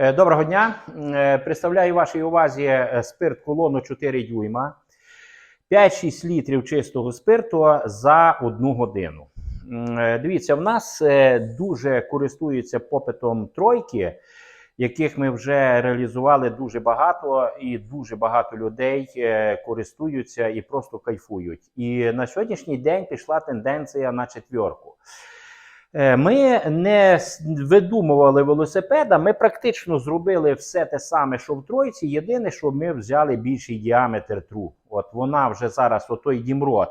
Е, Доброго дня. Е, Представляю вашій увазі е, спирт колону 4 дюйма. 5-6 літрів чистого спирту за одну годину. Дивіться, в нас дуже користуються попитом тройки, яких ми вже реалізували дуже багато, і дуже багато людей користуються і просто кайфують. І на сьогоднішній день пішла тенденція на четвірку. Е, Ми не видумували велосипеда, ми практично зробили все те саме, що в тройці. Єдине, що ми взяли більший діаметр труб. От вона вже зараз, отой дімрот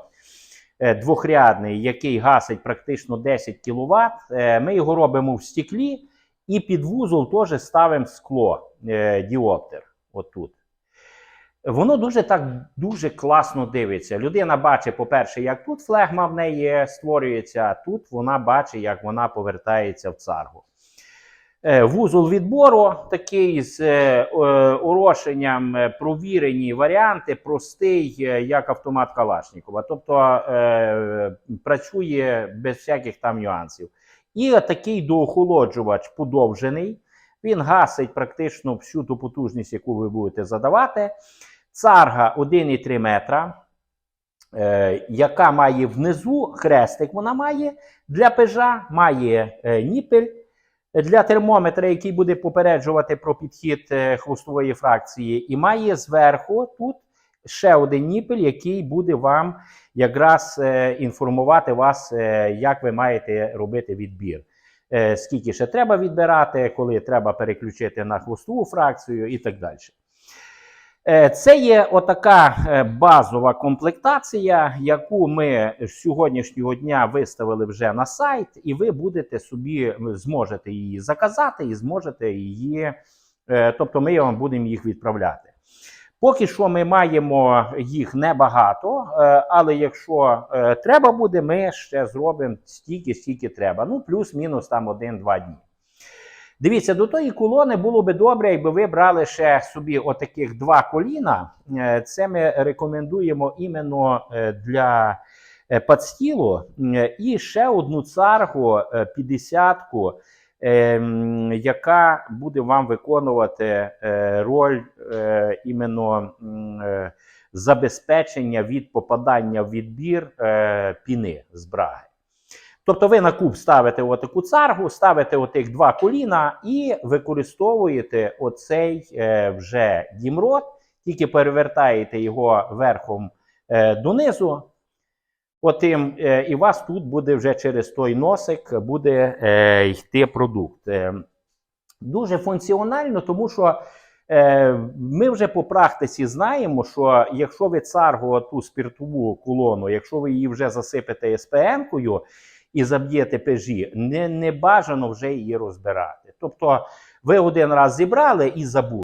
е, двохрядний, який гасить практично 10 кВт. Ми його робимо в стеклі і під вузол теж ставимо скло е, діоптер. Отут. Воно дуже так дуже класно дивиться. Людина бачить, по-перше, як тут флегма в неї створюється, а тут вона бачить, як вона повертається в царгу. Е, Вузол відбору такий з е, е, урошенням е, провірені варіанти, простий, як автомат Калашникова. Тобто працює без всяких там нюансів. І такий доохолоджувач подовжений. Він гасить практично всю ту потужність, яку ви будете задавати. Царга 1,3 метра, е, яка має внизу хрестик, вона має для пежа, має е, ніпель для термометра, який буде попереджувати про підхід е, хвостової фракції, і має зверху тут ще один ніпель, який буде вам якраз е, інформувати вас, е, як ви маєте робити відбір. Скільки ще треба відбирати, коли треба переключити на хвостову фракцію і так далі. Е, Це є отака е, базова комплектація, яку ми з сьогоднішнього дня виставили вже на сайт, і ви будете собі зможете її заказати і зможете її, е, тобто ми вам будемо їх відправляти. Поки що ми маємо їх небагато, але якщо треба буде, ми ще зробимо стільки, стільки треба. Ну, плюс-мінус там один-два дні. Дивіться, до тої колони було би добре, якби ви брали ще собі отаких два коліна. Е, Це ми рекомендуємо іменно е, для е, подстілу. Е, І ще одну царгу 50-ку, м, яка буде вам виконувати роль іменно забезпечення від попадання в відбір піни з браги. Тобто ви на куб ставите отаку царгу, ставите отих два коліна і використовуєте оцей е, вже дімрот, тільки перевертаєте його верхом е, донизу. Отим, е, і у вас тут буде вже через той носик буде е, йти продукт. Дуже функціонально, тому що е, ми вже по практиці знаємо, що якщо ви царгу ту спіртову колону, якщо ви її вже засипете СПН-кою і заб'єте пежі, не, не бажано вже її розбирати. Тобто ви один раз зібрали і забули.